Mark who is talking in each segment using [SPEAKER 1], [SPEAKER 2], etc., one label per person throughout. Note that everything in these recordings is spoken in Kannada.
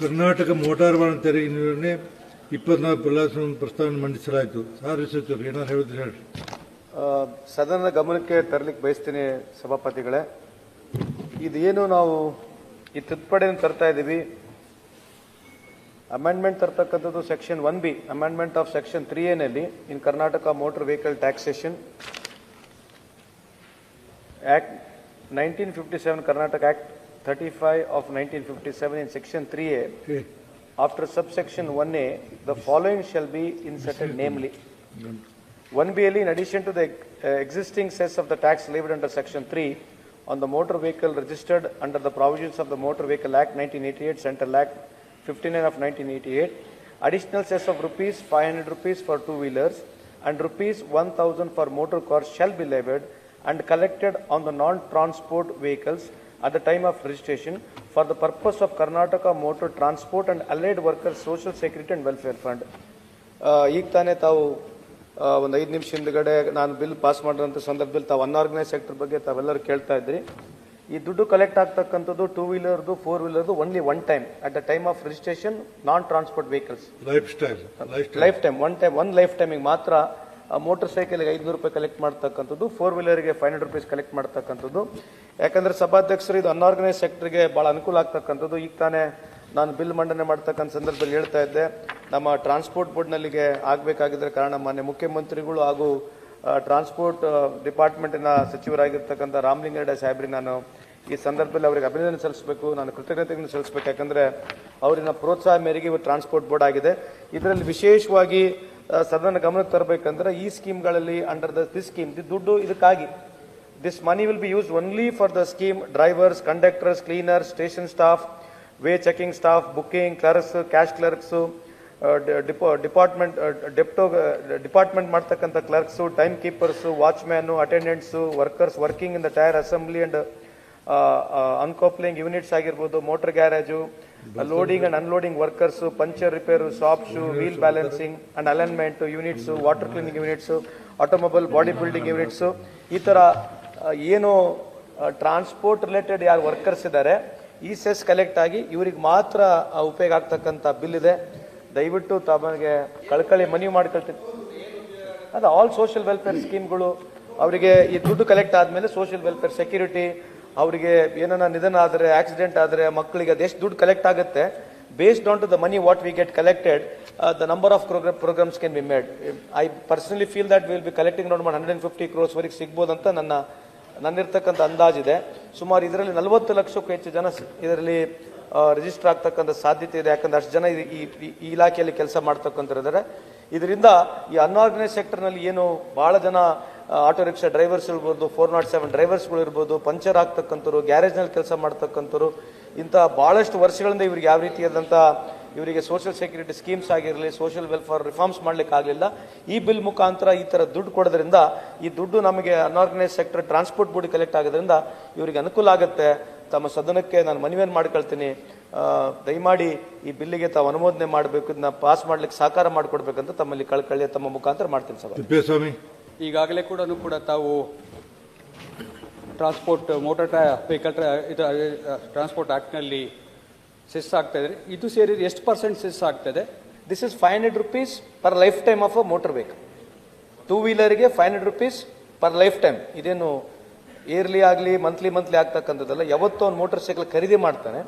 [SPEAKER 1] ಕರ್ನಾಟಕ ಮೋಟಾರ್ ವಾಹನ ತೆರಿಗೆ ನಿರ್ವಹಣೆ ಇಪ್ಪತ್ನಾಲ್ಕು ಪ್ರಲಾಸವನ್ನು ಪ್ರಸ್ತಾವನೆ ಮಂಡಿಸಲಾಯಿತು. ಸಾರ್ ಸಚಿವರು ಏನಾರು ಹೇಳಿದ್ರೆ
[SPEAKER 2] ಹೇಳಿ. ಸದನದ ಗಮನಕ್ಕೆ ತರಲಿಕ್ಕೆ ಬಯಸ್ತೀನಿ ಸಭಾಪತಿಗಳೇ. ಇದೇನು ನಾವು ಈ ತಿದ್ದುಪಡಿಯನ್ನು ತರ್ತಾ ಇದ್ದೀವಿ. Amendment ತರ್ತಕ್ಕಂಥದ್ದು section one B amendment of section three ಎನಲ್ಲಿ in Karnataka motor vehicle taxation act nineteen fifty seven Karnataka act 35 of 1957 in section 3A,
[SPEAKER 1] okay.
[SPEAKER 2] after subsection 1A, the following shall be inserted namely. 1BLE in addition to the uh, existing cess of the tax levied under section 3 on the motor vehicle registered under the provisions of the Motor Vehicle Act 1988, Central Act 59 of 1988, additional cess of rupees 500 rupees for two-wheelers and rupees 1000 for motor cars shall be levied and collected on the non-transport vehicles at the time of registration for the purpose of Karnataka Motor Transport and Allied Workers Social Security and Welfare Fund. ಈಗ ತಾನೇ ತಾವು ಒಂದು ಐದು ನಿಮಿಷ ಹಿಂದ್ಗಡೆ ನಾನು ಬಿಲ್ ಪಾಸ್ ಮಾಡಿರೋಂಥ ಸಂದರ್ಭದಲ್ಲಿ ತಾವು ಅನ್ಆರ್ಗನೈಸ್ ಸೆಕ್ಟರ್ ಬಗ್ಗೆ ತಾವೆಲ್ಲರೂ ಕೇಳ್ತಾ ಇದ್ರಿ ಈ ದುಡ್ಡು ಕಲೆಕ್ಟ್ ಆಗ್ತಕ್ಕಂಥದ್ದು ಟೂ ವೀಲರ್ದು four ವೀಲರ್ದು only one time at the time of registration non transport vehicles
[SPEAKER 1] lifestyle life
[SPEAKER 2] lifetime one time one life ಟೈಮಿಗೆ ಮಾತ್ರ ಮೋಟರ್ ಸೈಕಲ್ಗೆ ಐದುನೂರು ರೂಪಾಯಿ ಕಲೆಕ್ಟ್ ಮಾಡ್ತಕ್ಕಂಥದ್ದು ಫೋರ್ ವೀಲರ್ಗೆ ಫೈವ್ ಹಂಡ್ರೆಡ್ ರುಪೀಸ್ ಕಲೆಕ್ಟ್ ಮಾಡ್ತಕ್ಕಂಥದ್ದು. ಯಾಕಂದ್ರೆ ಸಭಾಧ್ಯಕ್ಷರು ಇದು ಅನ್ಆರ್ಗನೈಸ್ ಸೆಕ್ಟರ್ಗೆ ಭಾಳ ಅನುಕೂಲ ಆಗ್ತಕ್ಕಂಥದ್ದು. ಈಗ ತಾನೇ ನಾನು ಬಿಲ್ ಮಂಡನೆ ಮಾಡ್ತಕ್ಕಂಥ ಸಂದರ್ಭದಲ್ಲಿ ಹೇಳ್ತಾ ಇದ್ದೆ, ನಮ್ಮ ಟ್ರಾನ್ಸ್ಪೋರ್ಟ್ ಬೋರ್ಡ್ನಲ್ಲಿಗೆ ಆಗಬೇಕಾಗಿದ್ದರೆ ಕಾರಣ ಮಾನ್ಯ ಮುಖ್ಯಮಂತ್ರಿಗಳು ಹಾಗೂ ಟ್ರಾನ್ಸ್ಪೋರ್ಟ್ ಡಿಪಾರ್ಟ್ಮೆಂಟಿನ ಸಚಿವರಾಗಿರ್ತಕ್ಕಂಥ ರಾಮಲಿಂಗಾರೆಡ್ಡಿ ಸಾಹೇಬ್ರಿಗೆ ನಾನು ಈ ಸಂದರ್ಭದಲ್ಲಿ ಅವರಿಗೆ ಅಭಿನಂದನೆ ಸಲ್ಲಿಸಬೇಕು, ನಾನು ಕೃತಜ್ಞತೆಯನ್ನು ಸಲ್ಲಿಸಬೇಕು. ಯಾಕಂದರೆ ಅವರಿನ ಪ್ರೋತ್ಸಾಹ ಮೇರೆಗೆ ಇವು ಟ್ರಾನ್ಸ್ಪೋರ್ಟ್ ಬೋರ್ಡ್ ಆಗಿದೆ. ಇದರಲ್ಲಿ ವಿಶೇಷವಾಗಿ ಸದನ ಗಮನಕ್ಕೆ ತರಬೇಕಂದ್ರೆ ಈ ಸ್ಕೀಮ್ಗಳಲ್ಲಿ ಅಂಡರ್ ದಿಸ್ ಸ್ಕೀಮ್ ದುಡ್ಡು ಇದಕ್ಕಾಗಿ. This money will be use only for the scheme drivers conductors cleaners station staff way checking staff booking clerks cash clerks department depot department ಮಾಡ್ತಕ್ಕಂಥ clerks time keepers watchman attendants workers working in the tyre assembly and uncoupling units ಆಗಿರ್ಬೋದು motor garage loading and unloading workers puncture repair shops wheel balancing and alignment units water cleaning units automobile body building units ಈ ಥರ ಆ, ಏನು ಟ್ರಾನ್ಸ್ಪೋರ್ಟ್ ರಿಲೇಟೆಡ್ ಯಾರು ವರ್ಕರ್ಸ್ ಇದ್ದಾರೆ ಈ ಸೆಸ್ ಕಲೆಕ್ಟ್ ಆಗಿ ಇವ್ರಿಗೆ ಮಾತ್ರ ಉಪಯೋಗ ಆಗ್ತಕ್ಕಂಥ ಬಿಲ್ ಇದೆ. ದಯವಿಟ್ಟು ತಮಗೆ ಕಳ್ಕಳಿ, ಮನವಿ ಮಾಡ್ಕೊಳ್ತೀನಿ. ಅದು ಆಲ್ ಸೋಷಿಯಲ್ ವೆಲ್ಫೇರ್ ಸ್ಕೀಮ್ಗಳು ಅವರಿಗೆ ಈ ದುಡ್ಡು ಕಲೆಕ್ಟ್ ಆದಮೇಲೆ ಸೋಷಿಯಲ್ ವೆಲ್ಫೇರ್ ಸೆಕ್ಯೂರಿಟಿ ಅವರಿಗೆ ಏನನ್ನ ನಿಧನ ಆದರೆ ಆಕ್ಸಿಡೆಂಟ್ ಆದರೆ, ಮಕ್ಕಳಿಗೆ ಅದೆಷ್ಟು ದುಡ್ಡು ಕಲೆಕ್ಟ್ ಆಗುತ್ತೆ based on to the money what we get collected the number of programmes can be made I personally feel that will be collecting ನೋಡ್ ಹಂಡ್ರೆಡ್ ಅಂಡ್ ಫಿಫ್ಟಿ ಕ್ರೋರ್ಸ್ ವರೆಗೆ ಸಿಗ್ಬೋದು ಅಂತ ನನ್ನ ನನ್ನಿರ್ತಕ್ಕಂಥ ಅಂದಾಜಿದೆ. ಸುಮಾರು ಇದರಲ್ಲಿ ನಲವತ್ತು ಲಕ್ಷಕ್ಕೂ ಹೆಚ್ಚು ಜನ ಇದರಲ್ಲಿ ರಿಜಿಸ್ಟರ್ ಆಗ್ತಕ್ಕಂಥ ಸಾಧ್ಯತೆ ಇದೆ. ಯಾಕಂದ್ರೆ ಅಷ್ಟು ಜನ ಈ- ಈ- ಇಲಾಖೆಯಲ್ಲಿ ಕೆಲಸ ಮಾಡ್ತಕ್ಕಂಥರಿದ್ದಾರೆ ಇದರಿಂದ ಈ ಅನ್ಆರ್ಗನೈಸ್ ಸೆಕ್ಟರ್ನಲ್ಲಿ ಏನು ಬಹಳ ಜನ ಆಟೋ ರಿಕ್ಷಾ ಡ್ರೈವರ್ಸ್ ಇರ್ಬೋದು ಫೋರ್ ನಾಟ್ ಸೆವೆನ್ ಡ್ರೈವರ್ಸ್ಗಳು ಇರ್ಬೋದು ಪಂಚರ್ ಆಗ್ತಕ್ಕಂಥವ್ರು ಗ್ಯಾರೇಜ್ನಲ್ಲಿ ಕೆಲಸ ಮಾಡ್ತಕ್ಕಂಥವ್ರು ಇಂಥ ಬಹಳಷ್ಟು ವರ್ಷಗಳಿಂದ ಇವ್ರಿಗೆ ಯಾವ ರೀತಿಯಾದಂಥ ಇವರಿಗೆ ಸೋಷಿಯಲ್ ಸೆಕ್ಯೂರಿಟಿ ಸ್ಕೀಮ್ಸ್ ಆಗಿರಲಿ ಸೋಷಿಯಲ್ ವೆಲ್ಫೇರ್ ರಿಫಾರ್ಮ್ಸ್ ಮಾಡ್ಲಿಕ್ಕೆ ಆಗಲಿಲ್ಲ. ಈ ಬಿಲ್ ಮುಖಾಂತರ ಈ ಥರ ದುಡ್ಡು ಕೊಡೋದ್ರಿಂದ ಈ ದುಡ್ಡು ನಮಗೆ unorganise sector transport board collect ಆಗೋದ್ರಿಂದ ಇವರಿಗೆ ಅನುಕೂಲ ಆಗುತ್ತೆ. ತಮ್ಮ ಸದನಕ್ಕೆ ನಾನು ಮನವಿಯನ್ನು ಮಾಡ್ಕೊಳ್ತೀನಿ. ದಯಮಾಡಿ ಈ ಬಿಲ್ಲಿಗೆ ತಾವು ಅನುಮೋದನೆ ಮಾಡಬೇಕು ಇದನ್ನ ಪಾಸ್ ಮಾಡ್ಲಿಕ್ಕೆ ಸಹಕಾರ ಮಾಡಿಕೊಡ್ಬೇಕಂತ ತಮ್ಮಲ್ಲಿ ಕಳ್ಕಳ್ಳಿ ತಮ್ಮ ಮುಖಾಂತರ ಮಾಡ್ತೀನಿ ಸರ್
[SPEAKER 1] ಸ್ವಾಮಿ.
[SPEAKER 3] ಈಗಾಗಲೇ ಕೂಡ ಕೂಡ ತಾವು ಟ್ರಾನ್ಸ್ಪೋರ್ಟ್ ಮೋಟರ್ ಟ್ರಾ ವೆಹಿಕಲ್ ಟ್ರಾ ಇದು ಟ್ರಾನ್ಸ್ಪೋರ್ಟ್ ಆ್ಯಕ್ಟ್ನಲ್ಲಿ ಸೆಸ್ ಆಗ್ತಾ ಇದ್ರೆ ಇದು ಸೇರಿ ಎಷ್ಟು ಪರ್ಸೆಂಟ್ ಸೆಸ್ ಆಗ್ತದೆ
[SPEAKER 2] this is five hundred rupees per lifetime of a motor vehicle two ವೀಲರ್ಗೆ five hundred rupees per lifetime ಇದೇನು ಇಯರ್ಲಿ ಆಗಲಿ ಮಂತ್ಲಿ ಮಂತ್ಲಿ ಆಗ್ತಕ್ಕಂಥದ್ದಲ್ಲ. ಯಾವತ್ತೋ ಒಂದು ಮೋಟರ್ ಸೈಕಲ್ ಖರೀದಿ ಮಾಡ್ತಾನೆ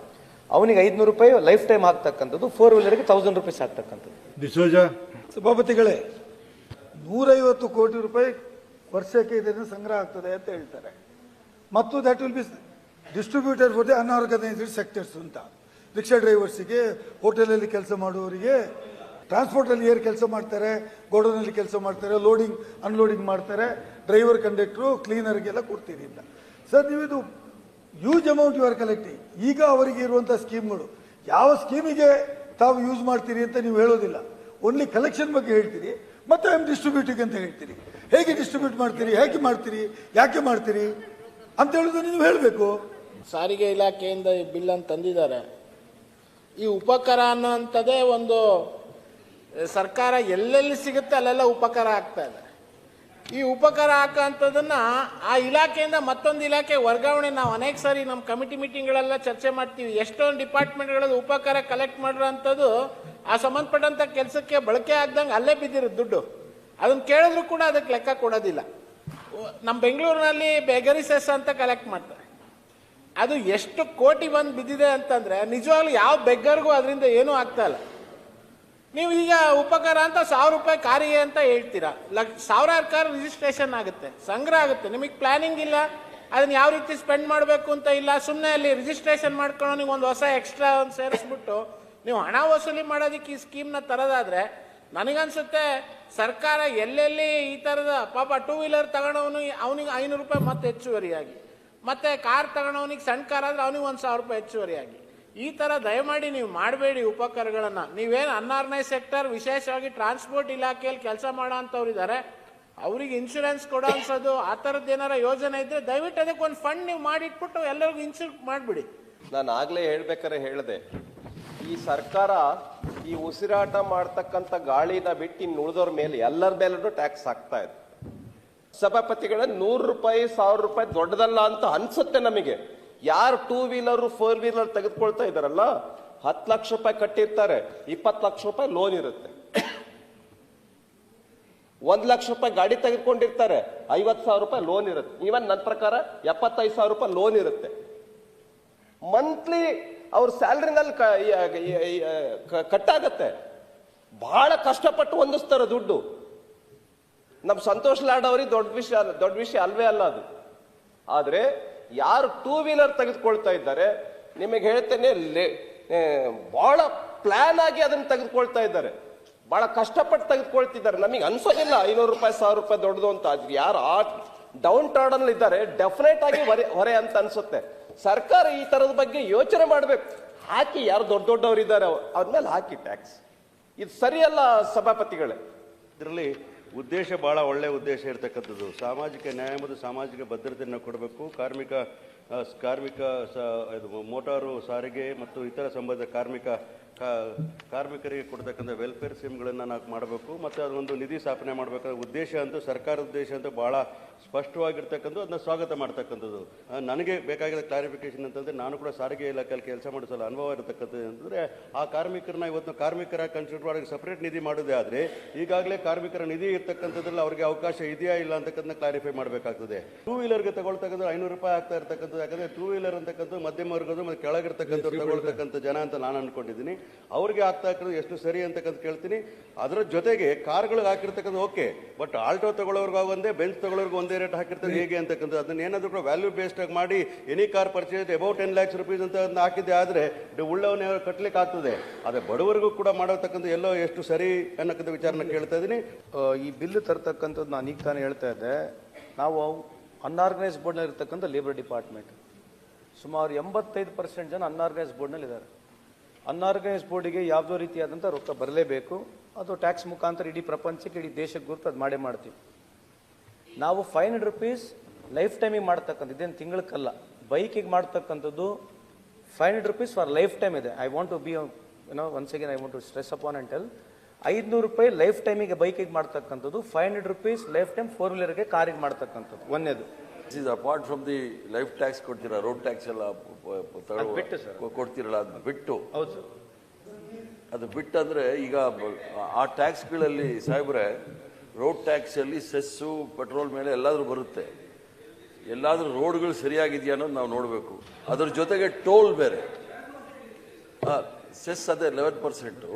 [SPEAKER 2] ಅವನಿಗೆ ಐದುನೂರು ರೂಪಾಯಿ ಲೈಫ್ ಟೈಮ್ ಆಗ್ತಕ್ಕಂಥದ್ದು. ಫೋರ್ ವೀಲರ್ಗೆ ತೌಸಂಡ್ ರುಪೀಸ್ ಆಗ್ತಕ್ಕಂಥದ್ದು.
[SPEAKER 1] ಡಿಸೋಜಾ
[SPEAKER 4] ಸಭಾಪತಿಗಳೇ ನೂರೈವತ್ತು ಕೋಟಿ ರೂಪಾಯಿ ವರ್ಷಕ್ಕೆ ಇದನ್ನು ಸಂಗ್ರಹ ಆಗ್ತದೆ ಅಂತ ಹೇಳ್ತಾರೆ. ಮತ್ತು that will be distributor for the unorganised sectors ಅಂತ. ರಿಕ್ಷಾ ಡ್ರೈವರ್ಸಿಗೆ ಹೋಟೆಲಲ್ಲಿ ಕೆಲಸ ಮಾಡುವವರಿಗೆ ಟ್ರಾನ್ಸ್ಪೋರ್ಟಲ್ಲಿ ಏರ್ ಕೆಲಸ ಮಾಡ್ತಾರೆ, ಗೋಡೌನಲ್ಲಿ ಕೆಲಸ ಮಾಡ್ತಾರೆ ಲೋಡಿಂಗ್ ಅನ್ಲೋಡಿಂಗ್ ಮಾಡ್ತಾರೆ ಡ್ರೈವರ್ ಕಂಡಕ್ಟ್ರು ಕ್ಲೀನರ್ಗೆಲ್ಲ ಕೊಡ್ತೀರಿ ಅಂತ sir, ನೀವಿದು use amount you are collecting ಈಗ ಅವರಿಗೆ ಇರುವಂಥ ಸ್ಕೀಮ್ಗಳು ಯಾವ ಸ್ಕೀಮಿಗೆ ತಾವು ಯೂಸ್ ಮಾಡ್ತೀರಿ ಅಂತ ನೀವು ಹೇಳೋದಿಲ್ಲ. ಓನ್ಲಿ ಕಲೆಕ್ಷನ್ ಬಗ್ಗೆ ಹೇಳ್ತೀರಿ, ಮತ್ತೆ ಐ ಆಮ್ ಡಿಸ್ಟ್ರಿಬ್ಯೂಟಿಂಗ್ ಅಂತ ಹೇಳ್ತೀರಿ. ಹೇಗೆ ಡಿಸ್ಟ್ರಿಬ್ಯೂಟ್ ಮಾಡ್ತೀರಿ, ಹೇಗೆ ಮಾಡ್ತೀರಿ, ಯಾಕೆ ಮಾಡ್ತೀರಿ? ಅಂತ ಹೇಳೋದು ನೀವು ಹೇಳಬೇಕು.
[SPEAKER 5] ಸಾರಿಗೆ ಇಲಾಖೆಯಿಂದ ಈ ಅಂತ ತಂದಿದ್ದಾರೆ. ಈ ಉಪಕರ ಅನ್ನೋಂಥದ್ದೇ ಒಂದು ಸರ್ಕಾರ ಎಲ್ಲೆಲ್ಲಿ ಸಿಗುತ್ತೆ ಅಲ್ಲೆಲ್ಲ ಉಪಕಾರ ಆಗ್ತಾ ಇದೆ. ಈ ಉಪಕಾರ ಹಾಕೋಂಥದ್ದನ್ನ ಆ ಇಲಾಖೆಯಿಂದ ಮತ್ತೊಂದು ಇಲಾಖೆ ವರ್ಗಾವಣೆ, ನಾವು ಅನೇಕ ಸಾರಿ ನಮ್ಮ ಕಮಿಟಿ ಮೀಟಿಂಗ್ಗಳೆಲ್ಲ ಚರ್ಚೆ ಮಾಡ್ತೀವಿ. ಎಷ್ಟೊಂದು ಡಿಪಾರ್ಟ್ಮೆಂಟ್ಗಳಲ್ಲಿ ಉಪಕಾರ ಕಲೆಕ್ಟ್ ಮಾಡಿರೋಂಥದ್ದು ಆ ಸಂಬಂಧಪಟ್ಟಂಥ ಕೆಲಸಕ್ಕೆ ಬಳಕೆ ಆಗ್ದಂಗೆ ಅಲ್ಲೇ ಬಿದ್ದಿರೋದು ದುಡ್ಡು. ಅದನ್ನ ಕೇಳಿದ್ರು ಕೂಡ ಅದಕ್ಕೆ ಲೆಕ್ಕ ಕೊಡೋದಿಲ್ಲ. ನಮ್ಮ ಬೆಂಗಳೂರಿನಲ್ಲಿ ಬೇಗರಿಸೆಸ್ ಅಂತ ಕಲೆಕ್ಟ್ ಮಾಡ್ತಾರೆ. ಅದು ಎಷ್ಟು ಕೋಟಿ ಬಂದು ಬಿದ್ದಿದೆ ಅಂತಂದ್ರೆ ನಿಜವಾಗ್ಲೂ ಯಾವ ಬೆಗ್ಗರ್ಗೂ ಅದರಿಂದ ಏನೂ ಆಗ್ತಾ ಇಲ್ಲ. ನೀವು ಈಗ ಉಪಕಾರ ಅಂತ ಸಾವಿರ ರೂಪಾಯಿ ಕಾರಿಗೆ ಅಂತ ಹೇಳ್ತೀರಾ? ಲಕ್, ಸಾವಿರಾರು ಕಾರ್ ರಿಜಿಸ್ಟ್ರೇಷನ್ ಆಗುತ್ತೆ, ಸಂಗ್ರಹ ಆಗುತ್ತೆ, ನಿಮಗೆ ಪ್ಲಾನಿಂಗ್ ಇಲ್ಲ, ಅದನ್ನ ಯಾವ ರೀತಿ ಸ್ಪೆಂಡ್ ಮಾಡಬೇಕು ಅಂತ ಇಲ್ಲ ಸುಮ್ಮನೆ ಅಲ್ಲಿ ರಿಜಿಸ್ಟ್ರೇಷನ್ ಮಾಡ್ಕೊಂಡು ನೀವು ಒಂದು ಹೊಸ ಎಕ್ಸ್ಟ್ರಾ ಒಂದು ಸೇರಿಸ್ಬಿಟ್ಟು ನೀವು ಹಣ ವಸೂಲಿ ಮಾಡೋದಕ್ಕೆ ಈ ಸ್ಕೀಮ್ನ ತರೋದಾದ್ರೆ ನನಗನ್ಸುತ್ತೆ ಸರ್ಕಾರ ಎಲ್ಲೆಲ್ಲಿ ಈ ಥರದ ಪಾಪ ಟೂ ವೀಲರ್ ತಗೊಳೋನು ಅವನಿಗೆ ಐನೂರು ರೂಪಾಯಿ ಮತ್ತೆ ಹೆಚ್ಚುವರಿಯಾಗಿ. ಮತ್ತೆ ಕಾರ್ ತಗೊಳೋನಿಗೆ ಸಣ್ಣ ಕಾರ್ ಆದ್ರೆ ಅವನಿಗೆ ಒಂದು ಸಾವಿರ ರೂಪಾಯಿ ಹೆಚ್ಚುವರಿಯಾಗಿ. ಈ ತರ ದಯಮಾಡಿ ನೀವು ಮಾಡಬೇಡಿ ಉಪಕರಗಳನ್ನ ನೀವೇನು ಅನ್ಆರ್ಗನೈಸ್ ಸೆಕ್ಟರ್, ವಿಶೇಷವಾಗಿ ಟ್ರಾನ್ಸ್ಪೋರ್ಟ್ ಇಲಾಖೆಯಲ್ಲಿ ಕೆಲಸ ಮಾಡೋ ಇದ್ದಾರೆ ಅವ್ರಿಗೆ ಇನ್ಶೂರೆನ್ಸ್ ಕೊಡೋ ಅನ್ಸೋದು ಆ ಥರದ್ದು ಏನಾರ ಯೋಜನೆ ಇದ್ರೆ ದಯವಿಟ್ಟು ಅದಕ್ಕೆ ಒಂದು ಫಂಡ್ ನೀವು ಮಾಡಿಟ್ಬಿಟ್ಟು ಎಲ್ಲರಿಗೂ ಇನ್ಶೂರ್ ಮಾಡಿಬಿಡಿ.
[SPEAKER 6] ನಾನು ಆಗ್ಲೇ ಹೇಳ್ಬೇಕಾರೆ ಹೇಳಿದೆ, ಈ ಸರ್ಕಾರ ಈ ಉಸಿರಾಟ ಮಾಡ್ತಕ್ಕಂಥ ಗಾಳಿನ ಬಿಟ್ಟು ಇನ್ನು ಮೇಲೆ ಎಲ್ಲರ ಮೇಲೂ ಟ್ಯಾಕ್ಸ್ ಹಾಕ್ತಾ ಇದೆ. ಸಭಾಪತಿಗಳ ನೂರು ರೂಪಾಯಿ, ಸಾವಿರ ರೂಪಾಯಿ ದೊಡ್ಡದಲ್ಲ ಅಂತ ಅನ್ಸುತ್ತೆ ನಮಗೆ. ಯಾರು ಟೂ ವೀಲರ್ ಫೋರ್ ವೀಲರ್ ತೆಗೆದುಕೊಳ್ತಾ ಇದಾರಲ್ಲ ಹತ್ತು ಲಕ್ಷ ರೂಪಾಯಿ ಕಟ್ಟಿರ್ತಾರೆ, ಇಪ್ಪತ್ತು ಲಕ್ಷ ರೂಪಾಯಿ ಲೋನ್ ಇರುತ್ತೆ. ಒಂದ್ ಲಕ್ಷ ರೂಪಾಯಿ ಗಾಡಿ ತೆಗೆದುಕೊಂಡಿರ್ತಾರೆ, ಐವತ್ತು ಸಾವಿರ ರೂಪಾಯಿ ಲೋನ್ ಇರುತ್ತೆ. ಈವನ್ ನನ್ನ ಪ್ರಕಾರ ಎಪ್ಪತ್ತೈದು ಸಾವಿರ ರೂಪಾಯಿ ಲೋನ್ ಇರುತ್ತೆ. ಮಂತ್ಲಿ ಅವ್ರ ಸ್ಯಾಲ್ರಿನಲ್ಲಿ ಕಟ್ಟಾಗತ್ತೆ. ಬಹಳ ಕಷ್ಟಪಟ್ಟು ಹೊಂದಿಸ್ತಾರೆ ದುಡ್ಡು. ನಮ್ಮ ಸಂತೋಷ್ ಲಾಡ್ ಅವ್ರಿಗೆ ದೊಡ್ಡ ವಿಷಯ ಅಲ್ಲ- ದೊಡ್ಡ ವಿಷಯ ಅಲ್ವೇ ಅಲ್ಲ ಅದು. ಆದರೆ ಯಾರು ಟೂ ವೀಲರ್ ತೆಗೆದುಕೊಳ್ತಾ ಇದ್ದಾರೆ, ನಿಮಗೆ ಹೇಳ್ತೇನೆ ಭಾಳ ಬಹಳ ಪ್ಲಾನ್ ಆಗಿ ಅದನ್ನು ತೆಗೆದುಕೊಳ್ತಾ ಇದ್ದಾರೆ. ಬಹಳ ಕಷ್ಟಪಟ್ಟು ತೆಗೆದುಕೊಳ್ತಿದ್ದಾರೆ. ನಮಗೆ ಅನ್ಸೋದಿಲ್ಲ, ಐನೂರು ರೂಪಾಯಿ, ಸಾವಿರ ರೂಪಾಯಿ ದೊಡ್ಡದು ಅಂತ. ಅದು ಯಾರು ಆ ಡೌನ್ ಟೌನ್ ಇದ್ದಾರೆ ಡೆಫಿನೆಟ್ ಆಗಿ ಹೊರೆ ಹೊರೆ ಅಂತ ಅನ್ಸುತ್ತೆ. ಸರ್ಕಾರ ಈ ಥರದ ಬಗ್ಗೆ ಯೋಚನೆ ಮಾಡಬೇಕು. ಹಾಕಿ ಯಾರು ದೊಡ್ಡ ದೊಡ್ಡವರು ಇದ್ದಾರೆ ಅವ್ರ ಮೇಲೆ ಹಾಕಿ ಟ್ಯಾಕ್ಸ್ ಇದು ಸರಿಯಲ್ಲ ಸಭಾಪತಿಗಳೇ.
[SPEAKER 7] ಇದರಲ್ಲಿ ಉದ್ದೇಶ ಭಾಳ ಒಳ್ಳೆಯ ಉದ್ದೇಶ ಇರತಕ್ಕಂಥದ್ದು. ಸಾಮಾಜಿಕ ನ್ಯಾಯ ಮತ್ತು ಸಾಮಾಜಿಕ ಭದ್ರತೆಯನ್ನು ಕೊಡಬೇಕು. ಕಾರ್ಮಿಕ ಕಾರ್ಮಿಕ ಸ, ಇದು ಮೋಟಾರು ಸಾರಿಗೆ ಮತ್ತು ಇತರ ಸಂಬಂಧ ಕಾರ್ಮಿಕ ಕಾರ್ಮಿಕರಿಗೆ ಕೊಡ್ತಕ್ಕಂಥ ವೆಲ್ಫೇರ್ ಸ್ಕೀಮ್ಗಳನ್ನು ನಾವು ಮಾಡಬೇಕು ಮತ್ತು ಅದೊಂದು ನಿಧಿ ಸ್ಥಾಪನೆ ಮಾಡಬೇಕಾದ ಉದ್ದೇಶ ಅಂತೂ ಸರ್ಕಾರದ ಉದ್ದೇಶ ಅಂತೂ ಭಾಳ ಸ್ಪಷ್ಟವಾಗಿರ್ತಕ್ಕಂಥದ್ದು ಅದನ್ನ ಸ್ವಾಗತ ಮಾಡ್ತಕ್ಕಂಥದ್ದು. ನನಗೆ ಬೇಕಾಗಿರೋ ಕ್ಲಾರಿಫಿಕೇಶನ್ ಅಂತಂದರೆ ನಾನು ಕೂಡ ಸಾರಿಗೆ ಇಲಾಖೆಯಲ್ಲಿ ಕೆಲಸ ಮಾಡಿಸಲು ಅನುಭವ ಇರತಕ್ಕಂಥದ್ದು ಅಂತಂದರೆ ಆ ಕಾರ್ಮಿಕರನ್ನ ಇವತ್ತು ಕಾರ್ಮಿಕರ ಕನ್ಸಿಡರ್ ಮಾಡೋಕ್ಕೆ ಸಪ್ರೇಟ್ ನಿಧಿ ಮಾಡೋದೇ ಆದರೆ ಈಗಾಗಲೇ ಕಾರ್ಮಿಕರ ನಿಧಿ ಇರ್ತಕ್ಕಂಥದ್ರಲ್ಲಿ ಅವರಿಗೆ ಅವಕಾಶ ಇದೆಯಾ ಇಲ್ಲ ಅಂತಕ್ಕಂಥ ಕ್ಲಾರಿಫೈ ಮಾಡಬೇಕಾಗ್ತದೆ. ಟೂ ವೀಲರ್ಗೆ ತಗೊಳ್ತಕ್ಕಂಥ ಐನೂರು ರೂಪಾಯಿ ಆಗ್ತಾ ಇರ್ತಕ್ಕಂಥದ್ದು ಯಾಕಂದರೆ ಟೂ ವೀಲರ್ ಅಂತಕ್ಕಂಥ ಮಧ್ಯಮ ವರ್ಗದ ಮತ್ತು ಕೆಳಗಿರ್ತಕ್ಕಂಥವ್ರು ತಗೊಳ್ತಕ್ಕಂಥ ಜನ ಅಂತ ನಾನು ಅನ್ಕೊಂಡಿದ್ದೀನಿ. ಅವ್ರಿಗೆ ಆಗ್ತಾ ಇರೋದು ಎಷ್ಟು ಸರಿ ಅಂತಕ್ಕಂಥ ಕೇಳ್ತೀನಿ. ಅದರ ಜೊತೆಗೆ ಕಾರ್ಗಳಿಗೆ ಹಾಕಿರ್ತಕ್ಕಂಥ ಓಕೆ ಬಟ್ ಆಲ್ಟೋ ತಗೊಳ್ಳೋರ್ಗೂ ಒಂದೇ ಬೆಂಚ್ ತಗೊಳ್ಳೋರ್ಗೂ ಒಂದೇ ರೇಟ್ ಹಾಕಿರ್ತದೆ ಹೇಗೆ ಅಂತಕ್ಕಂಥ ಅದನ್ನ ಏನಾದರೂ ಕೂಡ ವ್ಯಾಲ್ಯೂ ಬೇಸ್ಡ್ ಆಗಿ ಮಾಡಿ any car purchase about ten lakhs rupees ಅಂತ ಅದನ್ನ ಹಾಕಿದ್ದೆ ಆದರೆ ಉಳ್ಳವನೇ ಕಟ್ಟಲಿಕ್ಕೆ ಆಗ್ತದೆ. ಅದೇ ಬಡವರಿಗೂ ಕೂಡ ಮಾಡತಕ್ಕಂಥ ಎಲ್ಲೋ ಎಷ್ಟು ಸರಿ ಅನ್ನೋಕ್ಕಂಥ ವಿಚಾರನ ಕೇಳ್ತಾ ಇದ್ದೀನಿ.
[SPEAKER 2] ಈ ಬಿಲ್ ತರ್ತಕ್ಕಂಥದ್ದು ನಾನು ಈಗ ತಾನೇ ಹೇಳ್ತಾ ಇದ್ದೆ. ನಾವು ಅನ್ಆರ್ಗನೈಸ್ ಬೋರ್ಡ್ನಲ್ಲಿ ಇರ್ತಕ್ಕಂಥ ಲೇಬರ್ ಡಿಪಾರ್ಟ್ಮೆಂಟ್ ಸುಮಾರು ಎಂಬತ್ತೈದು ಪರ್ಸೆಂಟ್ ಜನ ಅನ್ಆರ್ಗನೈಸ್ ಬೋರ್ಡ್ನಲ್ಲಿ ಇದ್ದಾರೆ ಅನ್ಆರ್ಗನೈಸ್ ಬೋರ್ಡಿಗೆ ಯಾವುದೋ ರೀತಿಯಾದಂಥ ರೊಕ್ಕ ಬರಲೇಬೇಕು. ಅದು ಟ್ಯಾಕ್ಸ್ ಮುಖಾಂತರ ಇಡೀ ಪ್ರಪಂಚಕ್ಕೆ, ಇಡೀ ದೇಶಕ್ಕೆ ಗುರುತು ಅದು ಮಾಡೇ ಮಾಡ್ತೀವಿ. ನಾವು ಫೈವ್ ಹಂಡ್ರೆಡ್ ರುಪೀಸ್ ಲೈಫ್ ಟೈಮಿಗೆ ಮಾಡ್ತಕ್ಕಂಥ ಇದೇನು ತಿಂಗಳಕ್ಕಲ್ಲ, ಬೈಕಿಗೆ ಮಾಡ್ತಕ್ಕಂಥದ್ದು five hundred rupees for lifetime ಇದೆ. I want to be you know once again I want to stress upon and tell ಐದುನೂರು ರೂಪಾಯಿ ಲೈಫ್ ಟೈಮಿಗೆ ಬೈಕಿಗೆ ಮಾಡ್ತಕ್ಕಂಥದ್ದು, five hundred rupees lifetime four ವೀಲರ್ಗೆ ಕಾರಿಗೆ ಮಾಡ್ತಕ್ಕಂಥದ್ದು, ಒಂದೇದು.
[SPEAKER 8] This apart from the life tax ಕೊಡ್ತೀರಾ ರೋಡ್ ಟ್ಯಾಕ್ಸ್ ಎಲ್ಲ ಕೊಡ್ತೀರಲ್ಲ ಅದು
[SPEAKER 2] ಬಿಟ್ಟು
[SPEAKER 8] ಕೊಡ್ತೀರಲ್ಲ ಅದು ಬಿಟ್ಟು.
[SPEAKER 2] ಹೌದು ಸರ್.
[SPEAKER 8] ಅದು ಬಿಟ್ಟಂದ್ರೆ ಈಗ ಆ ಟ್ಯಾಕ್ಸ್ಗಳಲ್ಲಿ ಸಾಹೇಬ್ರೆ ರೋಡ್ ಟ್ಯಾಕ್ಸಲ್ಲಿ ಸೆಸ್ಸು ಪೆಟ್ರೋಲ್ ಮೇಲೆ ಎಲ್ಲಾದರೂ ಬರುತ್ತೆ. ಎಲ್ಲಾದರೂ ರೋಡ್ಗಳು ಸರಿಯಾಗಿದೆಯಾ ಅನ್ನೋದು ನಾವು ನೋಡಬೇಕು. ಅದ್ರ ಜೊತೆಗೆ ಟೋಲ್ ಬೇರೆ. ಸೆಸ್ ಅದೇ ಲೆವೆನ್ ಪರ್ಸೆಂಟು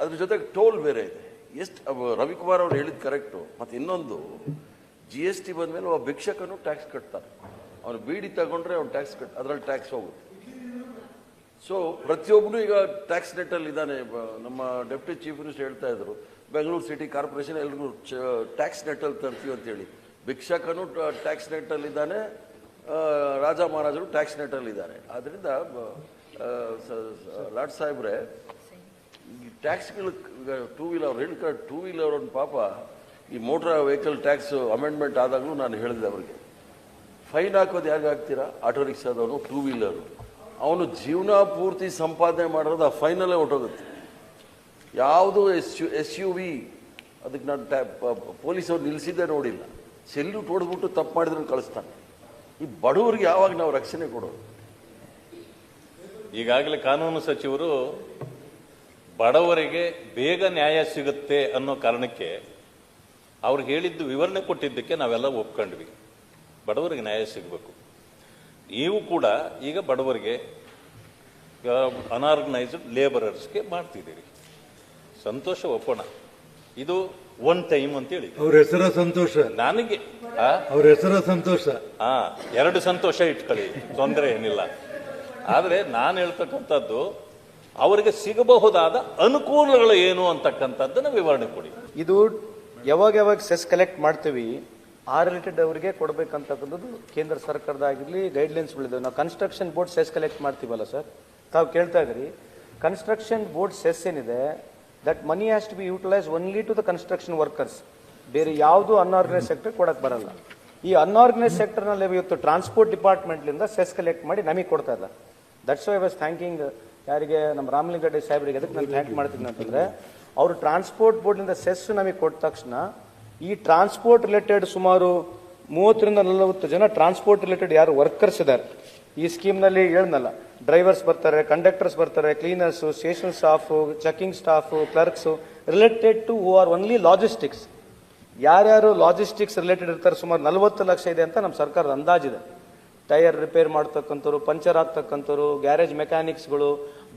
[SPEAKER 8] ಅದ್ರ ಜೊತೆಗೆ ಟೋಲ್ ಬೇರೆ ಇದೆ. ಎಷ್ಟು ರವಿಕುಮಾರ್ ಅವ್ರು ಹೇಳಿದ್ದು ಕರೆಕ್ಟು ಮತ್ತು ಇನ್ನೊಂದು ಜಿ ಎಸ್ ಟಿ ಬಂದಮೇಲೆ ಒಬ್ಬ ಭಿಕ್ಷಕನು ಟ್ಯಾಕ್ಸ್ ಕಟ್ತಾನೆ. ಅವನು ಬೀಡಿ ತಗೊಂಡ್ರೆ ಅವ್ನು ಟ್ಯಾಕ್ಸ್ ಕಟ್ ಅದರಲ್ಲಿ ಟ್ಯಾಕ್ಸ್ ಹೋಗುತ್ತೆ. ಸೊ ಪ್ರತಿಯೊಬ್ಬನು ಈಗ ಟ್ಯಾಕ್ಸ್ ನೆಟ್ಟಲ್ಲಿ ಇದ್ದಾನೆ. ನಮ್ಮ ಡೆಪ್ಟಿ ಚೀಫ್ ಮಿನಿಸ್ಟರ್ ಹೇಳ್ತಾ ಇದ್ರು ಬೆಂಗಳೂರು ಸಿಟಿ ಕಾರ್ಪೊರೇಷನ್ ಎಲ್ರಿಗೂ ಟ್ಯಾಕ್ಸ್ ನೆಟ್ಟಲ್ಲಿ ತರ್ತೀವಿ ಅಂತೇಳಿ ಭಿಕ್ಷಕನು ಟ್ಯಾಕ್ಸ್ ಆ, ರಾಜ ಮಹಾರಾಜರು ಟ್ಯಾಕ್ಸ್ ನೆಟ್ಟಲ್ಲಿ ಇದ್ದಾರೆ. ಆದ್ರಿಂದ ಬ- ಆ, ಸ- ಸ- ಲಾಡ್ ಸಾಹೇಬ್ರೆ ಟ್ಯಾಕ್ಸ್ಗಳು ಟೂ ವೀಲರ್ ಎರಡು ಕಡೆ ಟೂ ವೀಲರ್ ಒಂದು ಪಾಪ ಈ ಮೋಟ್ರ್ ವೆಹಿಕಲ್ ಟ್ಯಾಕ್ಸ್ ಅಮೆಂಡ್ಮೆಂಟ್ ಆದಾಗಲೂ ನಾನು ಹೇಳಿದೆ ಅವರಿಗೆ. ಫೈನ್ ಹಾಕೋದು ಯಾರಿಗೆ ಹಾಕ್ತೀರಾ? ಆಟೋ ರಿಕ್ಷಾದವನು ಟೂ ವೀಲರು ಅವನು ಜೀವನ ಪೂರ್ತಿ ಸಂಪಾದನೆ ಮಾಡಿರೋದು ಆ ಫೈನಲ್ಲೇ ಹೊಟ್ಟೋಗುತ್ತೆ ಯಾವುದು S U S U V ಅದಕ್ಕೆ ನಾನು ಟ್ಯಾ ಪೊಲೀಸವ್ರು ನಿಲ್ಲಿಸಿದ್ದೇ ನೋಡಿಲ್ಲ. ಸೆಲ್ಯೂಟ್ ಹೊಡೆದ್ಬಿಟ್ಟು ತಪ್ಪು ಮಾಡಿದ್ರು ಕಳಿಸ್ತಾನೆ. ಈ ಬಡವರಿಗೆ ಯಾವಾಗ ನಾವು ರಕ್ಷಣೆ ಕೊಡೋದು?
[SPEAKER 9] ಈಗಾಗಲೇ ಕಾನೂನು ಸಚಿವರು ಬಡವರಿಗೆ ಬೇಗ ನ್ಯಾಯ ಸಿಗುತ್ತೆ ಅನ್ನೋ ಕಾರಣಕ್ಕೆ ಅವ್ರು ಹೇಳಿದ್ದು ವಿವರಣೆ ಕೊಟ್ಟಿದ್ದಕ್ಕೆ ನಾವೆಲ್ಲ ಒಪ್ಕೊಂಡ್ವಿ. ಬಡವರಿಗೆ ನ್ಯಾಯ ಸಿಗಬೇಕು. ನೀವು ಕೂಡ ಈಗ ಬಡವರಿಗೆ ಅನಾರ್ಗನೈಸ್ಡ್ ಲೇಬರರ್ಸ್ಗೆ ಮಾಡ್ತಿದ್ದೀರಿ. ಸಂತೋಷ ಒಪ್ಪೋಣ. ಇದು ಒನ್ ಟೈಮ್ ಅಂತ ಹೇಳಿ
[SPEAKER 1] ಅವ್ರ ಹೆಸರ ಸಂತೋಷ.
[SPEAKER 9] ನನಗೆ ಆ?
[SPEAKER 1] ಅವ್ರ ಹೆಸರ ಸಂತೋಷ.
[SPEAKER 9] ಹಾ ಎರಡು ಸಂತೋಷ ಇಟ್ಕೊಳ್ಳಿ. ತೊಂದರೆ ಏನಿಲ್ಲ. ಆದರೆ ನಾನು ಹೇಳ್ತಕ್ಕಂಥದ್ದು ಅವರಿಗೆ ಸಿಗಬಹುದಾದ ಅನುಕೂಲಗಳು ಏನು ಅಂತಕ್ಕಂಥದ್ದನ್ನು ವಿವರಣೆ ಕೊಡಿ.
[SPEAKER 2] ಇದು ಯಾವಾಗ ಯಾವಾಗ ಸೆಸ್ ಕಲೆಕ್ಟ್ ಮಾಡ್ತೀವಿ, ಆ ರಿಲೇಟೆಡ್ ಅವರಿಗೆ ಕೊಡಬೇಕಂತಕ್ಕಂಥದ್ದು ಕೇಂದ್ರ ಸರ್ಕಾರದಾಗಿರಲಿ ಗೈಡ್ಲೈನ್ಸ್ಗಳಿದ್ದಾವೆ ನಾವು ಕನ್ಸ್ಟ್ರಕ್ಷನ್ ಬೋರ್ಡ್ ಸೆಸ್ ಕಲೆಕ್ಟ್ ಮಾಡ್ತೀವಲ್ಲ ಸರ್ ತಾವು ಕೇಳ್ತಾ ಇದ್ರಿ ಕನ್ಸ್ಟ್ರಕ್ಷನ್ ಬೋರ್ಡ್ ಸೆಸ್ ಏನಿದೆ that money has to be utilise only to the construction workers ಬೇರೆ ಯಾವುದು ಅನ್ಆರ್ಗನೈಸ್ ಸೆಕ್ಟರ್ ಕೊಡಕ್ಕೆ ಬರಲ್ಲ. ಈ ಅನ್ಆರ್ಗನೈಸ್ ಸೆಕ್ಟರ್ನಲ್ಲಿ ಇವತ್ತು ಟ್ರಾನ್ಸ್ಪೋರ್ಟ್ ಡಿಪಾರ್ಟ್ಮೆಂಟ್ಲಿಂದ ಸೆಸ್ ಕಲೆಕ್ಟ್ ಮಾಡಿ ನಮಗೆ ಕೊಡ್ತಾ ಇಲ್ಲ ದಟ್ಸ್ ವೈ ವಾಸ್ ಥ್ಯಾಂಕಿಂಗ್ ಯಾರಿಗೆ ನಮ್ಮ ರಾಮಲಿಂಗಡ್ಡಿ ಸಾಹೇಬ್ರಿಗೆ ಅದಕ್ಕೆ ನಾನು ಥ್ಯಾಂಕ್ ಮಾಡ್ತೀನಿ ಅಂತಂದ್ರೆ ಅವರು ಟ್ರಾನ್ಸ್ಪೋರ್ಟ್ ಬೋರ್ಡ್ನಿಂದ ಸೆಸ್ ನಮಗೆ ಕೊಟ್ಟ ತಕ್ಷಣ, ಈ ಟ್ರಾನ್ಸ್ಪೋರ್ಟ್ ರಿಲೇಟೆಡ್ ಸುಮಾರು ಮೂವತ್ತರಿಂದ ನಲವತ್ತು ಜನ ಟ್ರಾನ್ಸ್ಪೋರ್ಟ್ ರಿಲೇಟೆಡ್ ಯಾರು ವರ್ಕರ್ಸ್ ಇದ್ದಾರೆ ಈ ಸ್ಕೀಮ್ನಲ್ಲಿ ಹೇಳ್ನಲ್ಲ ಡ್ರೈವರ್ಸ್ ಬರ್ತಾರೆ ಕಂಡಕ್ಟರ್ಸ್ ಬರ್ತಾರೆ cleaners station staff checking staff clerks related to who are only logistics ಯಾರ್ಯಾರು ಲಾಜಿಸ್ಟಿಕ್ಸ್ ರಿಲೇಟೆಡ್ ಇರ್ತಾರೆ, ಸುಮಾರು ನಲವತ್ತು ಲಕ್ಷ ಇದೆ ಅಂತ ನಮ್ಮ ಸರ್ಕಾರದ ಅಂದಾಜಿದೆ ಟೈರ್ ರಿಪೇರ್ ಮಾಡ್ತಕ್ಕಂಥವ್ರು, ಪಂಚರ್ ಆಗ್ತಕ್ಕಂಥವ್ರು ಗ್ಯಾರೇಜ್ ಮೆಕ್ಯಾನಿಕ್ಸ್ಗಳು,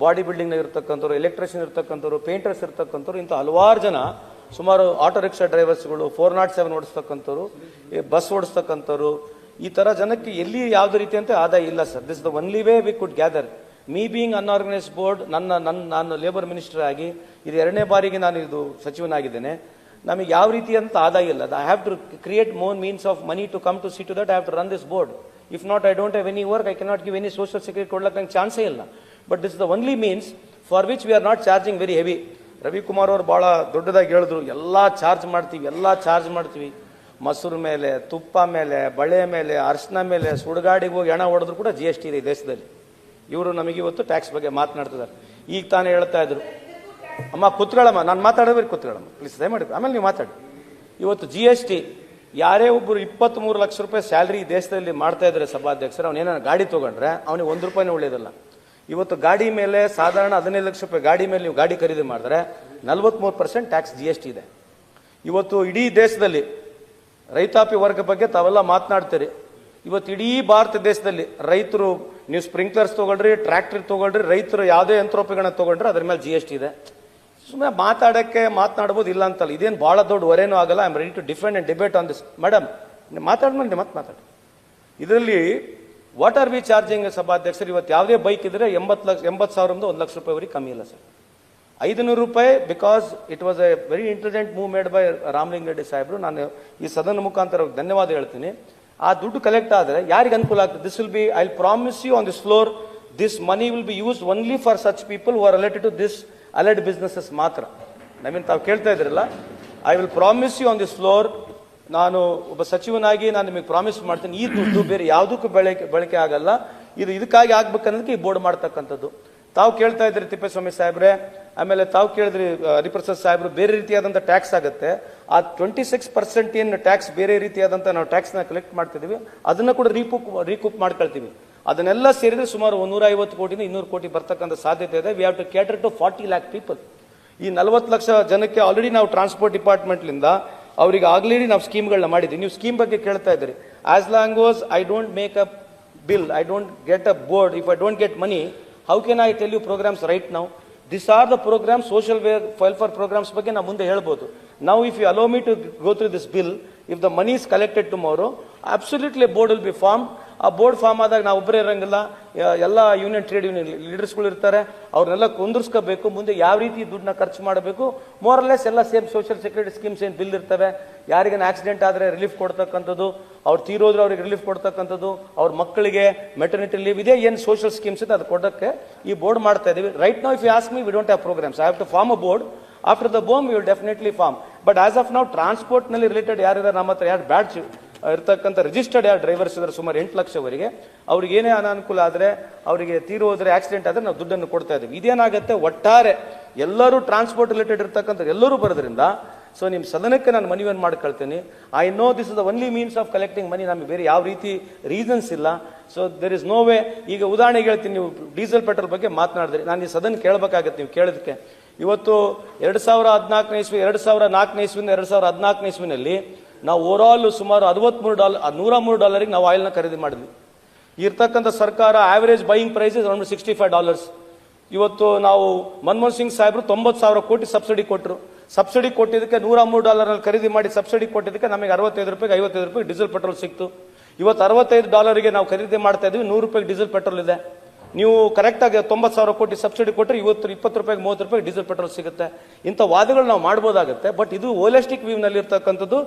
[SPEAKER 2] ಬಾಡಿ ಬಿಲ್ಡಿಂಗ್ ಇರ್ತಕ್ಕಂಥವ್ರು, ಎಲೆಕ್ಟ್ರಿಷಿಯನ್ ಇರ್ತಕ್ಕಂಥವ್ರು, ಪೇಂಟರ್ಸ್ ಇರ್ತಕ್ಕಂಥವ್ರು, ಇಂಥ ಹಲವಾರು ಜನ ಸುಮಾರು ಆಟೋ ರಿಕ್ಷಾ ಡ್ರೈವರ್ಸ್ಗಳು, ಫೋರ್ ನಾಟ್ ಸೆವೆನ್ ಓಡಿಸ್ತಕ್ಕಂಥವ್ರು ಬಸ್ ಓಡಿಸ್ತಕ್ಕಂಥವ್ರು, ಈ ಥರ ಜನಕ್ಕೆ ಎಲ್ಲಿ ಯಾವುದೇ ರೀತಿಯಂತ ಆದಾಯ ಇಲ್ಲ sir. This the only way we could gather me being unorganise board ನನ್ನ ನನ್ನ, ನಾನು ಲೇಬರ್ ಮಿನಿಸ್ಟರ್ ಆಗಿ, ಇದು ಎರಡನೇ ಬಾರಿಗೆ ನಾನು ಇದು ಸಚಿವನಾಗಿದ್ದೇನೆ. ನಮಗೆ ಯಾವ ರೀತಿ ಅಂತ ಆದಾಯ ಇಲ್ಲ. I have to create more means of money to come to see to that I have to run this board if not I don't have any work I cannot give any social security ಕೊಡ್ಲಕ್ಕೆ ನಂಗೆ ಚಾನ್ಸೇ ಇಲ್ಲ. But this the only means for which we are not charging very heavy Ravikumar ಅವರು ಭಾಳ ದೊಡ್ಡದಾಗಿ ಹೇಳಿದ್ರು, ಎಲ್ಲ ಚಾರ್ಜ್ ಮಾಡ್ತೀವಿ, ಎಲ್ಲ ಚಾರ್ಜ್ ಮಾಡ್ತೀವಿ. ಮೊಸರು ಮೇಲೆ, ತುಪ್ಪ ಮೇಲೆ, ಬಳೆ ಮೇಲೆ, ಅರ್ಶಿನ ಮೇಲೆ, ಸುಡುಗಾಡಿಗೆ ಹೋಗಿ ಹಣ ಹೊಡೆದ್ರು ಕೂಡ ಜಿ ಎಸ್ ಟಿ ಇದೆ ಈ ದೇಶದಲ್ಲಿ. ಇವರು ನಮಗೆ ಇವತ್ತು ಟ್ಯಾಕ್ಸ್ ಬಗ್ಗೆ ಮಾತನಾಡ್ತಿದ್ದಾರೆ. ಈಗ ತಾನೇ ಹೇಳ್ತಾ ಇದ್ರು. ಅಮ್ಮ, ಕುತ್ಕೊಳ್ಳಮ್ಮ, ನಾನು ಮಾತಾಡೋದ್ರಿ ಕುತ್ಕೊಳ್ಳಮ್ಮ. ಪ್ಲೀಸ್ ದಯಮಾಡಿ, ಆಮೇಲೆ ನೀವು ಮಾತಾಡಿ. ಇವತ್ತು ಜಿ ಎಸ್ ಟಿ ಯಾರೇ ಒಬ್ಬರು ಇಪ್ಪತ್ತ್ಮೂರು ಲಕ್ಷ ರೂಪಾಯಿ ಸ್ಯಾಲ್ರಿ ದೇಶದಲ್ಲಿ ಮಾಡ್ತಾ ಇದ್ದಾರೆ ಸಭಾಧ್ಯಕ್ಷರು, ಅವ್ನು ಏನಾದ್ರು ಗಾಡಿ ತೊಗೊಂಡ್ರೆ ಅವನಿಗೆ ಒಂದು ರೂಪಾಯಿನೂ ಉಳಿಯೋದಿಲ್ಲ. ಇವತ್ತು ಗಾಡಿ ಮೇಲೆ ಸಾಧಾರಣ ಹದಿನೈದು ಲಕ್ಷ ರೂಪಾಯಿ ಗಾಡಿ ಮೇಲೆ ನೀವು ಗಾಡಿ ಖರೀದಿ ಮಾಡಿದ್ರೆ ನಲ್ವತ್ಮೂರು percent tax G S T ಇದೆ. ಇವತ್ತು ಇಡೀ ದೇಶದಲ್ಲಿ ರೈತಾಪಿ ವರ್ಗ ಬಗ್ಗೆ ತಾವೆಲ್ಲ ಮಾತನಾಡ್ತೀರಿ. ಇವತ್ತು ಇಡೀ ಭಾರತ ದೇಶದಲ್ಲಿ ರೈತರು ನೀವು ಸ್ಪ್ರಿಂಕ್ಲರ್ಸ್ ತೊಗೊಳ್ರಿ, ಟ್ರ್ಯಾಕ್ಟರ್ ತೊಗೊಳ್ರಿ, ರೈತರು ಯಾವುದೇ ಯಂತ್ರೋಪಕರಣ ತೊಗೊಂಡ್ರೆ ಅದ್ರ ಮೇಲೆ ಜಿ ಎಸ್ ಟಿ ಇದೆ. ಸುಮ್ಮನೆ ಮಾತಾಡೋಕ್ಕೆ ಮಾತನಾಡ್ಬೋದು ಇಲ್ಲ ಅಂತಲ್ಲ. ಇದೇನು ಭಾಳ ದೊಡ್ಡ ಹೊರೇನೂ ಆಗಲ್ಲ. I am ready to defend and debate on this madam ಮಾತಾಡ್ಮೇಲೆ ಮತ್ತೆ ಮಾತಾಡಿ. ಇದರಲ್ಲಿ ವಾಟ್ ಆರ್ ವಿ ಚಾರ್ಜಿಂಗ್ ಸಭಾಧ್ಯಕ್ಷರು? ಇವತ್ತು ಯಾವುದೇ ಬೈಕ್ ಇದ್ದರೆ ಎಂಬತ್ತು ಲಕ್ಷ ಎಂಬತ್ತು ಸಾವಿರದಿಂದ ಒಂದು ಲಕ್ಷ ರೂಪಾಯಿವರೆಗೆ ಕಮ್ಮಿ ಇಲ್ಲ ಸರ್. ಐದುನೂರು ರೂಪಾಯಿ because it was a very intelligent move made by Ramalinga Reddy ಸಾಹೇಬರು. ನಾನು ಈ ಸದನ ಮುಖಾಂತರ ಧನ್ಯವಾದ ಹೇಳ್ತೀನಿ. ಆ ದುಡ್ಡು ಕಲೆಕ್ಟ್ ಆದರೆ ಯಾರಿಗೆ ಅನುಕೂಲ ಆಗ್ತದೆ? This will be I promise you on this floor this money will be use only for such people who are related to this allied businesses ಮಾತ್ರ. ನವೀನ್ ತಾವು ಕೇಳ್ತಾ ಇದ್ರಲ್ಲ I will promise you on this floor ನಾನು ಒಬ್ಬ ಸಚಿವನಾಗಿ ನಾನು ನಿಮಗೆ ಪ್ರಾಮಿಸ್ ಮಾಡ್ತೀನಿ, ಈ ದುಡ್ಡು ಬೇರೆ ಯಾವುದಕ್ಕೂ ಬಳಕೆ ಬಳಕೆ ಆಗಲ್ಲ. ಇದು ಇದಕ್ಕಾಗಿ ಆಗ್ಬೇಕನ್ನೋದಕ್ಕೆ ಈ ಬೋರ್ಡ್ ಮಾಡ್ತಕ್ಕಂಥದ್ದು. ತಾವು ಕೇಳ್ತಾ ಇದ್ರಿ ತಿಪ್ಪೇಸ್ವಾಮಿ ಸಾಹೇಬ್ರೆ, ಆಮೇಲೆ ತಾವು ಕೇಳಿದ್ರಿ ಹರಿಪ್ರಸಾದ್ ಸಾಹೇಬ್ರು, ಬೇರೆ ರೀತಿಯಾದಂಥ ಟ್ಯಾಕ್ಸ್ ಆಗುತ್ತೆ. ಆ ಟ್ವೆಂಟಿ ಸಿಕ್ಸ್ ಪರ್ಸೆಂಟ್ ಏನು ಟ್ಯಾಕ್ಸ್ ಬೇರೆ ರೀತಿಯಾದಂಥ ನಾವು ಟ್ಯಾಕ್ಸ್ನ ಕಲೆಕ್ಟ್ ಮಾಡ್ತಿದ್ದೀವಿ, ಅದನ್ನು ಕೂಡ ರೀಕೂಪ್ ರೀಕೂಪ್ ಮಾಡ್ಕೊಳ್ತೀವಿ. ಅದನ್ನೆಲ್ಲ ಸೇರಿದ್ರೆ ಸುಮಾರು ಒಂದೂರ ಐವತ್ತು ಕೋಟಿನ ಇನ್ನೂರು ಕೋಟಿ ಬರ್ತಕ್ಕಂಥ ಸಾಧ್ಯತೆ ಇದೆ. We have to cater to forty lakh people ಈ ನಲವತ್ತು ಲಕ್ಷ ಜನಕ್ಕೆ ಆಲ್ರೆಡಿ ನಾವು ಟ್ರಾನ್ಸ್ಪೋರ್ಟ್ ಡಿಪಾರ್ಟ್ಮೆಂಟ್ಲಿಂದ ಅವರಿಗೆ ಆಲ್ರೆಡಿ ನಾವು ಸ್ಕೀಮ್ಗಳನ್ನ ಮಾಡಿದ್ವಿ. ನೀವು ಸ್ಕೀಮ್ ಬಗ್ಗೆ ಕೇಳ್ತಾ ಇದ್ದೀರಿ. As long was I don't make up bill I don't get a board if I don't get money how can I tell you programmes right ನಾವು this are the programme social where welfare programmes ಬಗ್ಗೆ ನಾವು ಮುಂದೆ ಹೇಳ್ಬೋದು. ನಾವು if you allow me to go through this bill if the money is collected tomorrow absolutely board will be form ಆ ಬೋರ್ಡ್ ಫಾರ್ಮ್ ಆದಾಗ ನಾವು ಒಬ್ಬರೇ ಇರಂಗಿಲ್ಲ. ಎಲ್ಲ ಯೂನಿಯನ್ ಟ್ರೇಡ್ ಯೂನಿಯನ್ ಲೀಡರ್ಸ್ಗಳು ಇರ್ತಾರೆ. ಅವ್ರನ್ನೆಲ್ಲ ಕುಂದಿರ್ಸ್ಕೋಬೇಕು. ಮುಂದೆ ಯಾವ ರೀತಿ ದುಡ್ಡನ್ನ ಖರ್ಚು ಮಾಡಬೇಕು. ಮೋರಲೆಸ್ ಎಲ್ಲ ಸೇಮ್ ಸೋಷಿಯಲ್ ಸೆಕ್ಯೂರಿಟಿ ಸ್ಕೀಮ್ಸ್ ಏನು ಬಿಲ್ ಇರ್ತವೆ. ಯಾರಿಗೇನು ಆಕ್ಸಿಡೆಂಟ್ ಆದರೆ ರಿಲೀಫ್ ಕೊಡ್ತಕ್ಕಂಥದ್ದು, ಅವ್ರು ತೀರೋದ್ರೆ ಅವ್ರಿಗೆ ರಿಲೀಫ್ ಕೊಡ್ತಕ್ಕಂಥದ್ದು, ಅವ್ರ ಮಕ್ಕಳಿಗೆ ಮೆಟರ್ನಿಟಿ ಲೀವ್ ಇದೇ ಏನು ಸೋಷಿಯಲ್ ಸ್ಕೀಮ್ಸ್ ಇದೆ ಅದು ಕೊಡೋಕ್ಕೆ ಈ ಬೋರ್ಡ್ ಮಾಡ್ತಾ ಇದ್ದೀವಿ right now if you ask me we don't have programmes I have to form a board after the boom you will definitely form but as of ನಾವು ಟ್ರಾನ್ಸ್ಪೋರ್ಟ್ನಲ್ಲಿ ರಿಲೇಟೆಡ್ ಯಾರಿದ್ದಾರೆ ನಮ್ಮ ಹತ್ರ ಯಾರು ಬ್ಯಾಡ್ಜ್ ಇರ್ತಕ್ಕಂಥ ರಿಜಿಸ್ಟರ್ಡ್ ಯಾರು ಡ್ರೈವರ್ಸ್ ಇದ್ದಾರೆ ಸುಮಾರು ಎಂಟು ಲಕ್ಷವರೆಗೆ ಅವ್ರಿಗೆ. ಏನೇ ಅನಾನುಕೂಲ ಆದರೆ ಅವರಿಗೆ ತೀರು ಹೋದರೆ ಆಕ್ಸಿಡೆಂಟ್ ಆದರೆ ನಾವು ದುಡ್ಡನ್ನು ಕೊಡ್ತಾ ಇದ್ದೀವಿ. ಇದೇನಾಗುತ್ತೆ? ಒಟ್ಟಾರೆ ಎಲ್ಲರೂ ಟ್ರಾನ್ಸ್ಪೋರ್ಟ್ ರಿಲೇಟೆಡ್ ಇರ್ತಕ್ಕಂಥ ಎಲ್ಲರೂ ಬರೋದ್ರಿಂದ ಸೊ ನಿಮ್ಮ ಸದನಕ್ಕೆ ನಾನು ಮನವಿಯನ್ನು ಮಾಡ್ಕೊಳ್ತೀನಿ. I know this is the only means of collecting money ನಮಗೆ ಬೇರೆ ಯಾವ ರೀತಿ ರೀಸನ್ಸ್ ಇಲ್ಲ. So there is no way ಈಗ ಉದಾಹರಣೆಗೆ ಹೇಳ್ತೀನಿ, ನೀವು ಡೀಸೆಲ್ ಪೆಟ್ರೋಲ್ ಬಗ್ಗೆ ಮಾತನಾಡಿದ್ರಿ. ನಾನು ಈ ಸದನ ಕೇಳಬೇಕಾಗತ್ತೆ ನೀವು ಕೇಳೋದಕ್ಕೆ. ಇವತ್ತು ಎರಡು ಸಾವಿರ ಹದಿನಾಲ್ಕನೇ ಇಸ್ವಿ, ಎರಡು ಸಾವಿರ ನಾಲ್ಕನೇ ಇಸ್ವಿಂದ ಎರಡು ಸಾವಿರ ಹದಿನಾಲ್ಕನೇ ಇಸ್ವಿನಲ್ಲಿ ನಾವು ಓವರಾಲ್ ಸುಮಾರು ಅರವತ್ಮೂರು ಡಾಲರ್ ನೂರ ಮೂರು ಡಾಲರಿಗೆ ನಾವು ಆಯಿಲ್ನ ಖರೀದಿ ಮಾಡಿದ್ವಿ. ಇರ್ತಕ್ಕಂಥ ಸರ್ಕಾರ average buying price is around sixty five dollars ಇವತ್ತು ನಾವು ಮನಮೋಹನ್ ಸಿಂಗ್ ಸಾಹೇಬರು ತೊಂಬತ್ತು ಸಾವಿರ ಕೋಟಿ ಸಬ್ಸಿಡಿ ಕೊಟ್ಟರು ಸಬ್ಸಿಡಿ ಕೊಟ್ಟಿದ್ದಕ್ಕೆ ನೂರ ಮೂರು ಡಾಲರ್ನಲ್ಲಿ ಖರೀದಿ ಮಾಡಿ ಸಬ್ಸಿಡಿ ಕೊಟ್ಟಿದ್ದಕ್ಕೆ ನಮಗೆ ಅರವತ್ತೈದು ರೂಪಾಯಿಗೆ ಐವತ್ತೈದು ರೂಪಾಯಿ ಡೀಸೆಲ್ ಪೆಟ್ರೋಲ್ ಸಿಕ್ತು. ಇವತ್ತು ಅರವತ್ತೈದು ಡಾಲರಿಗೆ ನಾವು ಖರೀದಿ ಮಾಡ್ತಾ ಇದ್ವಿ, ನೂರು ರೂಪಾಯಿ ಡೀಸೆಲ್ ಪೆಟ್ರೋಲ್ ಇದೆ. ನೀವು ಕರೆಕ್ಟಾಗಿ ತೊಂಬತ್ತು ಸಾವಿರ ಕೋಟಿ ಸಬ್ಸಿಡಿ ಕೊಟ್ಟರೆ ಇವತ್ತು ಇಪ್ಪತ್ತು ರೂಪಾಯಿಗೆ ಮೂವತ್ತು ರೂಪಾಯಿ ಡೀಸೆಲ್ ಪೆಟ್ರೋಲ್ ಸಿಗುತ್ತೆ. ಇಂಥ ವಾದಗಳು ನಾವು ಮಾಡ್ಬೋದಾಗುತ್ತೆ ಬಟ್ ಇದು ಓಲೆಸ್ಟಿಕ್ ವ್ಯೂನಲ್ಲಿ ಇರ್ತಕ್ಕಂಥದ್ದು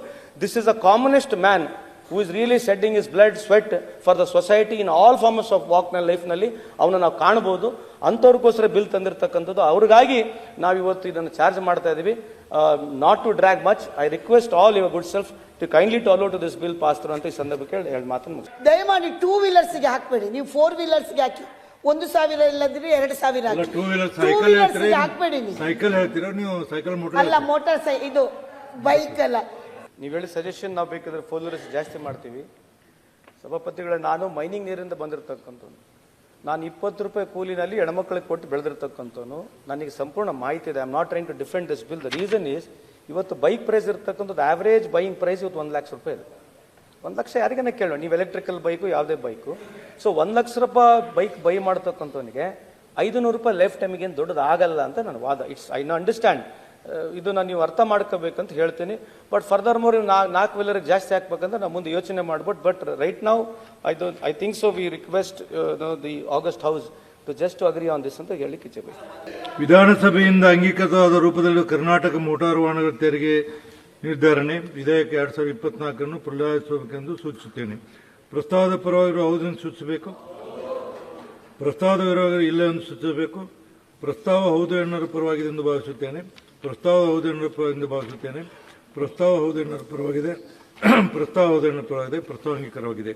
[SPEAKER 2] this is a commonest man who is really shedding his blood sweat for the society in all forms of ವಾಕ್ನ ಲೈಫ್ನಲ್ಲಿ ಅವನ್ನ ನಾವು ಕಾಣ್ಬೋದು. ಅಂಥವ್ರಿಗೋಸ್ಕರ ಬಿಲ್ ತಂದಿರತಕ್ಕಂಥದ್ದು. ಅವ್ರಿಗಾಗಿ ನಾವು ಇವತ್ತು ಇದನ್ನು ಚಾರ್ಜ್ ಮಾಡ್ತಾ ಇದ್ದೀವಿ not to drag much I request all your good self to kindly to allow to this bill pass ಅಂತ ಈ ಸಂದರ್ಭಕ್ಕೆ ಹೇಳಿ ಮಾತನ್ನು
[SPEAKER 10] ದಯಮಾಡಿ ಟೂ ವೀಲರ್ಸ್ಗೆ ಹಾಕಬೇಡಿ. ನೀವು ಫೋರ್ ವೀಲರ್ಸ್ಗೆ ಹಾಕಿ. ಒಂದು ಸಾವಿರ ಇಲ್ಲದ್ರೆ ಎರಡು ಸಾವಿರ ಹಾಕಿ.
[SPEAKER 1] ಟೂ ವೀಲರ್ ಸೈಕಲ್
[SPEAKER 10] ಹಾಕ್ಬೇಡಿ ನೀವು.
[SPEAKER 1] ಸೈಕಲ್ ಹೇಳ್ತೀರಾ? ನೀವು ಸೈಕಲ್ ಮೋಟರ್
[SPEAKER 10] ಅಲ್ಲ ಮೋಟಾರ್ ಸೈ ಇದು ಬೈಕ್ ಅಲ್ಲ.
[SPEAKER 2] ನೀವು ಹೇಳಿ ಸಜೆಷನ್ ನಾವು ಬೇಕಾದ್ರೆ ಫೋರ್ ವೀಲರ್ಸ್ ಜಾಸ್ತಿ ಮಾಡ್ತೀವಿ. ಸಭಾಪತಿಗಳ ನಾನು ಮೈನಿಂಗ್ ನೀರಿಂದ ಬಂದಿರತಕ್ಕಂಥವ್ನು. ನಾನು ಇಪ್ಪತ್ತು ರೂಪಾಯಿ ಕೂಲಿನಲ್ಲಿ ಹೆಣ್ಮಕ್ಳಿಗೆ ಕೊಟ್ಟು ಬೆಳೆದಿರ್ತಕ್ಕಂಥವ್ನು. ನನಗೆ ಸಂಪೂರ್ಣ ಮಾಹಿತಿ ಇದೆ. I am not trying to defend this bill the reason is ಇವತ್ತು ಬೈಕ್ ಪ್ರೈಸ್ ಇರ್ತಕ್ಕಂಥದ್ದು ಆವರೇಜ್ ಬೈಯಿಂಗ್ ಪ್ರೈಸ್ ಇವತ್ತು ಒಂದು ಲಕ್ಷ ರೂಪಾಯಿ ಇದೆ. ಒಂದು ಲಕ್ಷ ಯಾರಿಗೇನ ಕೇಳೋ ನೀವು ಎಲೆಕ್ಟ್ರಿಕಲ್ ಬೈಕು ಯಾವುದೇ ಬೈಕು ಸೊ ಒಂದು ಲಕ್ಷ ರೂಪಾಯಿ ಬೈಕ್ ಬೈ ಮಾಡ್ತಕ್ಕಂಥವನಿಗೆ ಐದು ನೂರು ರೂಪಾಯಿ ಲೈಫ್ ಟೈಮಿಗೆ ಏನು ದೊಡ್ಡದು ಆಗಲ್ಲ ಅಂತ ನನ್ನ ವಾದ. ಇಟ್ಸ್ ಐ ನೋ ಅಂಡರ್ಸ್ಟ್ಯಾಂಡ್ ಇದು ನಾನು ನೀವು ಅರ್ಥ ಮಾಡ್ಕೋಬೇಕಂತ ಹೇಳ್ತೀನಿ. ಬಟ್ ಫರ್ದರ್ ಮೋರ್ ನಾ, ನಾಲ್ಕು ವೀಲರ್ಗೆ ಜಾಸ್ತಿ ಹಾಕ್ಬೇಕಂದ್ರೆ ನಾವು ಮುಂದೆ ಯೋಚನೆ ಮಾಡ್ಬಿಟ್ಟು ಬಟ್ ರೈಟ್ ನಾವು I do I think so we request the august house to just agree on this ಅಂತ ಹೇಳಿಕ್ಕೆ ಇಚ್ಛೆ
[SPEAKER 1] ವಿಧಾನಸಭೆಯಿಂದ ಅಂಗೀಕೃತವಾದ ರೂಪದಲ್ಲಿ ಕರ್ನಾಟಕ ಮೋಟಾರು ವಾಹನಗಳ ತೆರಿಗೆ ನಿರ್ಧಾರಣೆ ವಿಧೇಯಕ ಎರಡ್ ಸಾವಿರದ ಇಪ್ಪತ್ನಾಲ್ಕನ್ನು ಪ್ರಲಾಯಿಸಬೇಕೆಂದು ಸೂಚಿಸುತ್ತೇನೆ. ಪ್ರಸ್ತಾವದ ಪರವಾಗಿರುವ ಹೌದನ್ನು ಸೂಚಿಸಬೇಕು? ಪ್ರಸ್ತಾವದ ವಿರೋಧ ಇಲ್ಲ ಎಂದು ಸೂಚಿಸಬೇಕು? ಪ್ರಸ್ತಾವ ಹೌದು ಎಣ್ಣರ ಪರವಾಗಿದೆ ಎಂದು ಭಾವಿಸುತ್ತೇನೆ. ಪ್ರಸ್ತಾವ ಹೌದು ಎಣ್ಣರ ಪರವಾಗಿ ಭಾವಿಸುತ್ತೇನೆ. ಪ್ರಸ್ತಾವ ಹೌದು ಎಣ್ಣರ ಪರವಾಗಿದೆ. ಪ್ರಸ್ತಾವ ಹೌದು ಎಣ್ಣರ ಪರವಾಗಿದೆ. ಪ್ರಸ್ತಾವ ಅಂಗೀಕಾರವಾಗಿದೆ.